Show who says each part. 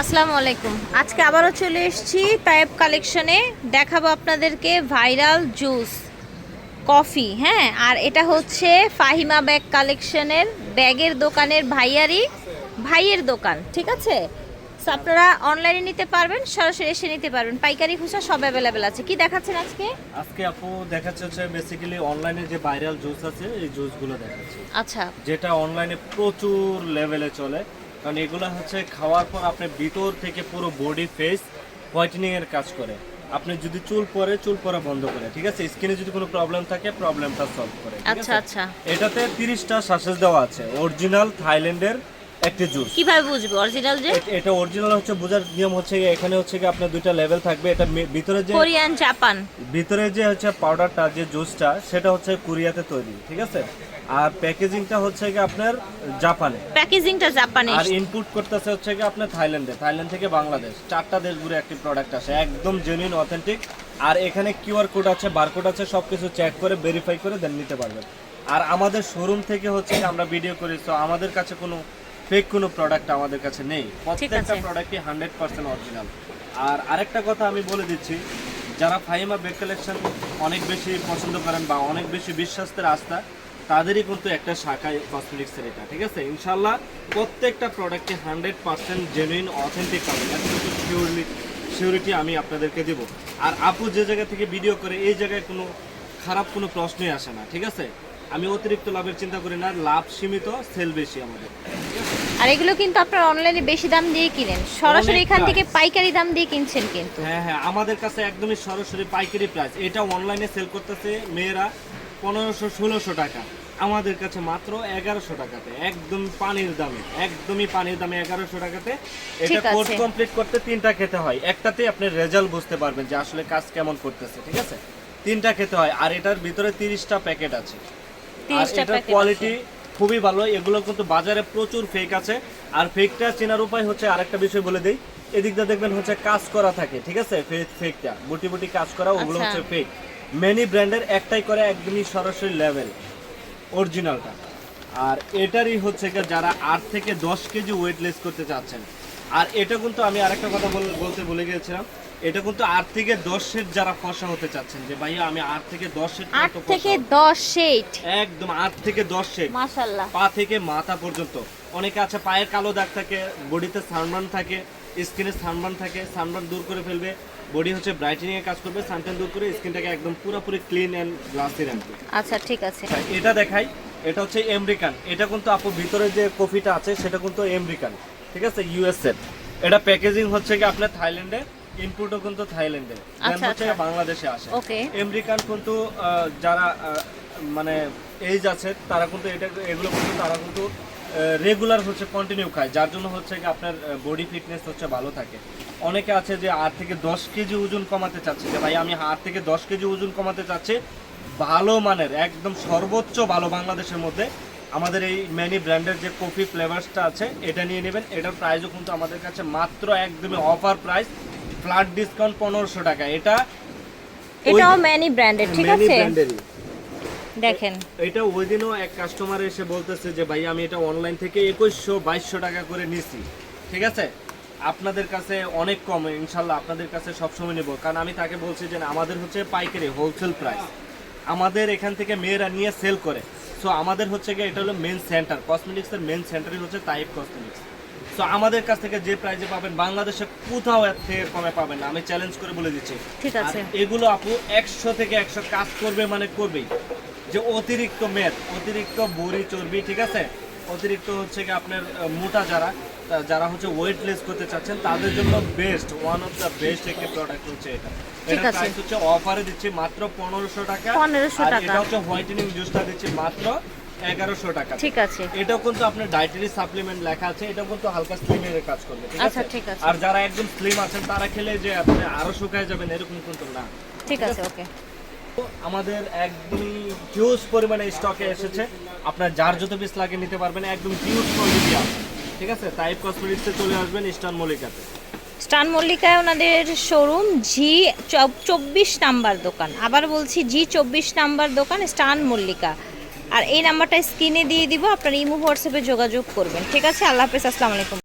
Speaker 1: আসসালামু আলাইকুম। আজকে আবারও চলে এসেছি তায়েব কালেকশনে। দেখাবো আপনাদেরকে ভাইরাল জুস কফি হ্যাঁ? আর এটা হচ্ছে ফাহিমা ব্যাগ কালেকশনের ব্যাগের দোকানের ভাইয়ারি ভাইয়ের দোকান ঠিক আছে? আপনারা অনলাইনে নিতে পারবেন সরাসরি এসে নিতে পারবেন। পাইকারি খুচরা সব অ্যাভেলেবেল আছে। কি দেখাচ্ছেন আজকে?
Speaker 2: আজকে আপু দেখাচ্ছে হচ্ছে বেসিক্যালি অনলাইনে যে ভাইরাল জুস আছে এই জুসগুলো দেখাচ্ছে।
Speaker 1: আচ্ছা।
Speaker 2: যেটা অনলাইনে প্রচুর লেভেলে চলে। কারণ এগুলো হচ্ছে খাওয়ার পর আপনি ভিতর থেকে পুরো বডি ফেস হোয়াইটেনিং এর কাজ করে। আপনি যদি চুল পরে চুল পরা বন্ধ করে ঠিক আছে? স্কিনে যদি কোনো প্রবলেম থাকে প্রবলেমটা সলভ করে
Speaker 1: আচ্ছা? আচ্ছা।
Speaker 2: এটাতে তিরিশটা সাসেস দেওয়া আছে। অরিজিনাল থাইল্যান্ডের একটি জুস।
Speaker 1: কীভাবে বুঝব? অরিজিনাল যে?
Speaker 2: এটা অরিজিনাল হচ্ছে বোঝার নিয়ম হচ্ছে এখানে হচ্ছে আপনার দুইটা লেভেল থাকবে। এটা ভিতরে যে
Speaker 1: কোরিয়ান জাপান
Speaker 2: ভিতরে যে হচ্ছে পাউডারটা যে জুসটা সেটা হচ্ছে কোরিয়াতে তৈরি ঠিক আছে? আর প্যাকেজিংটা হচ্ছে কি আপনার জাপানে
Speaker 1: প্যাকেজিংটা জাপানিজ
Speaker 2: আর ইনপুট করতেছে হচ্ছে কি আপনার থাইল্যান্ডে থাইল্যান্ড থেকে বাংলাদেশ চারটা দেশ ঘুরে একটি প্রোডাক্ট আসে। একদম জেনুইন অথেন্টিক আর এখানে কিউআর কোড আছে বারকোড আছে সবকিছু চেক করে ভেরিফাই করে দেন নিতে পারবেন। আর আমাদের শোরুম থেকে হচ্ছে আমরা ভিডিও করি। তো আমাদের কাছে কোনো ফেক কোনো প্রোডাক্ট আমাদের কাছে নেই। প্রত্যেকটা প্রোডাক্টই হান্ড্রেড পার্সেন্ট অরিজিনাল আর আরেকটা কথা আমি বলে দিচ্ছি যারা ফাইমা বেক কালেকশন অনেক বেশি পছন্দ করেন বা অনেক বেশি বিশ্বাসের আস্থা তাদেরই কিন্তু একটা শাখায় কসমেটিক্সের এটা ঠিক আছে? ইনশাল্লাহ প্রত্যেকটা প্রোডাক্টে হান্ড্রেড পার্সেন্ট জেনুইন অথেন্টিক পাবেন এতটুকু শিওরলি সিউরিটি আমি আপনাদেরকে দেব। আর আপু যে জায়গা থেকে ভিডিও করে এই জায়গায় কোনো খারাপ কোনো প্রশ্নই আসে না ঠিক আছে? আমি অতিরিক্ত লাভের চিন্তা করি না লাভ সীমিত সেল বেশি আমাদের।
Speaker 1: আর এগুলো কিন্তু আপনারা অনলাইনে বেশি দাম দিয়ে কিনেন। সরাসরি এখান থেকে পাইকারি দাম দিয়ে কিনছেন কিন্তু।
Speaker 2: হ্যাঁ হ্যাঁ আমাদের কাছে একদমই সরাসরি পাইকারি প্রাইস এটা অনলাইনে সেল করতেছে মেয়েরা পনেরোশো ষোলোশো টাকা। আমাদের কাছে মাত্র এগারোশো টাকাতে একদম পানির দামে একদমই পানির দামে এগারোশো টাকাতে। এটা কোর্স কমপ্লিট করতে তিনটা খেতে হয়। একটাতে আপনি রেজাল্ট বুঝতে পারবেন যে আসলে কাজ কেমন করতেছে ঠিক আছে? তিনটা খেতে হয় আর এটার ভিতরে তিরিশটা প্যাকেট আছে। আর
Speaker 1: 30টা
Speaker 2: এটার কোয়ালিটি খুবই ভালো এগুলো কিন্তু বাজারে প্রচুর ফেক আছে। আর ফেকটা চেনার উপায় হচ্ছে আরেকটা বিষয় বলে দেই। এদিকটা দেখবেন হচ্ছে কাজ করা থাকে ঠিক আছে? ফেকটা বুটি বুটি কাজ করা ওগুলো
Speaker 1: আচ্ছা।
Speaker 2: হচ্ছে ফেক মেনি ব্র্যান্ডের একটাই করে একদমই সরাসরি লেভেল অরিজিনালটা আর এটারই হচ্ছে যারা আট থেকে দশ কেজি ওয়েট লেস করতে চাচ্ছেন। আর এটা কিন্তু আমি আরেকটা কথা বলতে ভুলে গিয়েছিলাম। এটা কিন্তু আট থেকে দশ সেট যারা ফসা হতে চাচ্ছেন যে ভাইয়া আমি আট থেকে দশ সেট
Speaker 1: আট থেকে দশ শেট
Speaker 2: একদম আট থেকে দশ সেট।
Speaker 1: মাশাল্লাহ
Speaker 2: পা থেকে মাথা পর্যন্ত। অনেকে আছে পায়ের কালো দাগ থাকে বডিতে সানবার্ন থাকে স্কিনে সানবার্ন থাকে সানবার্ন দূর করে ফেলবে। বডি হচ্ছে ব্রাইটেনিং এর কাজ করবে সানটেন দূর করে স্কিনটাকে একদম পুরোপুরি ক্লিন এন্ড গ্লাসি রাখবে।
Speaker 1: আচ্ছা ঠিক আছে।
Speaker 2: এটা দেখাই এটা হচ্ছে আমেরিকান এটা কিন্তু আপু ভিতরে যে কফিটা আছে সেটা কিন্তু আমেরিকান ঠিক আছে ইউএস এর এটা প্যাকেজিং হচ্ছে কি আপনার থাইল্যান্ডে ইনপুটও কিন্তু থাইল্যান্ডে
Speaker 1: আচ্ছা, আচ্ছা।
Speaker 2: বাংলাদেশে আসে।
Speaker 1: ওকে।
Speaker 2: আমেরিকান কিন্তু যারা মানে এইজ আছে তারা কিন্তু এটা এগুলো কিন্তু তারা কিন্তু রেগুলার হচ্ছে কন্টিনিউ খায়। যার জন্য হচ্ছে কি আপনার বডি ফিটনেস হচ্ছে ভালো থাকে। অনেকে আছে যে আট থেকে দশ কেজি ওজন কমাতে চাচ্ছে। যে ভাই আমি আট থেকে দশ কেজি ওজন কমাতে চাচ্ছি ভালো মানের একদম সর্বোচ্চ ভালো বাংলাদেশের মধ্যে। আমাদের এই ম্যানি ব্র্যান্ডের যে কফি ফ্লেভার্সটা আছে এটা নিয়ে নেবেন। এটার প্রাইসও কিন্তু আমাদের কাছে মাত্র একদমই অফার প্রাইস ফ্ল্যাট ডিসকাউন্ট পনেরোশো টাকা। এটা
Speaker 1: এটাও ম্যানি ব্র্যান্ডেড ঠিক আছে। দেখেন।
Speaker 2: এটা ওই দিনও এক কাস্টমার এসে বলতেছে যে ভাই আমি এটা অনলাইন থেকে একুশশো বাইশশো টাকা করে নিছি। ঠিক আছে? আপনাদের কাছে অনেক কম ইনশাল্লাহ আপনাদের কাছে সবসময় নেব। কারণ আমি তাকে বলছি যে আমাদের হচ্ছে পাইকারি হোলসেল প্রাইস আমাদের এখান থেকে মেয়েরা নিয়ে সেল করে। সো আমাদের হচ্ছে গিয়ে এটা হলো মেন সেন্টার কসমেটিক্সের মেন সেন্টারই হচ্ছে তাইপ কসমেটিক্স সো আমাদের কাছ থেকে যে প্রাইজে পাবেন বাংলাদেশে কোথাও এর থেকে কমে পাবেন না। আমি চ্যালেঞ্জ করে বলে দিচ্ছি।
Speaker 1: ঠিক আছে।
Speaker 2: এগুলো আপু একশো থেকে একশো কাজ করবে মানে করবেই। যে অতিরিক্ত মেদ অতিরিক্ত বড়ি চর্বি ঠিক আছে? অতিরিক্ত হচ্ছে কি আপনার মোটা যারা যারা হচ্ছে ওয়েট লেস করতে চাচ্ছেন তাদের জন্য best one of the best একটি প্রোডাক্ট হচ্ছে এটা। এটা প্রাইস হচ্ছে অফারে দিচ্ছি মাত্র পনেরোশো টাকা।
Speaker 1: 1500
Speaker 2: আর
Speaker 1: টাকা।
Speaker 2: এটা হচ্ছে হোয়াইটেনিং জুসটা দিচ্ছি মাত্র এগারোশো টাকা।
Speaker 1: ঠিক আছে।
Speaker 2: এটাও কিন্তু আপনার ডায়েটারি সাপ্লিমেন্ট লেখা আছে এটাও কিন্তু হালকা স্লিমের কাজ করবে ঠিক
Speaker 1: আচ্ছা,
Speaker 2: আছে?
Speaker 1: ঠিক আছে।
Speaker 2: আর যারা একদম স্লিম আছেন তারা খেলে যে আপনি আরও শুকায় যাবেন এরকম কিন্তু না।
Speaker 1: ঠিক আছে ওকে।
Speaker 2: আমাদের একদমই হিউজ পরিমাণে স্টকে এসেছে। আপনার যার যত পিস লাগে নিতে পারবেন একদম হিউজ কোয়ান্টিটি আছে। ঠিক আছে? টাইপ কসমেটিক্সে চলে আসবেন ইস্টার্ন মল্লিকাতে
Speaker 1: স্টান মল্লিকায় ওনাদের শোরুম জি চব্বিশ নাম্বার দোকান। আবার বলছি জি চব্বিশ নাম্বার দোকান স্টান মল্লিকা আর এই নাম্বারটা স্ক্রিনে দিয়ে দিব, আপনার ইমো হোয়াটসঅ্যাপে যোগাযোগ করবেন। ঠিক আছে? আল্লাহ হাফেজ, আসসালামু আলাইকুম।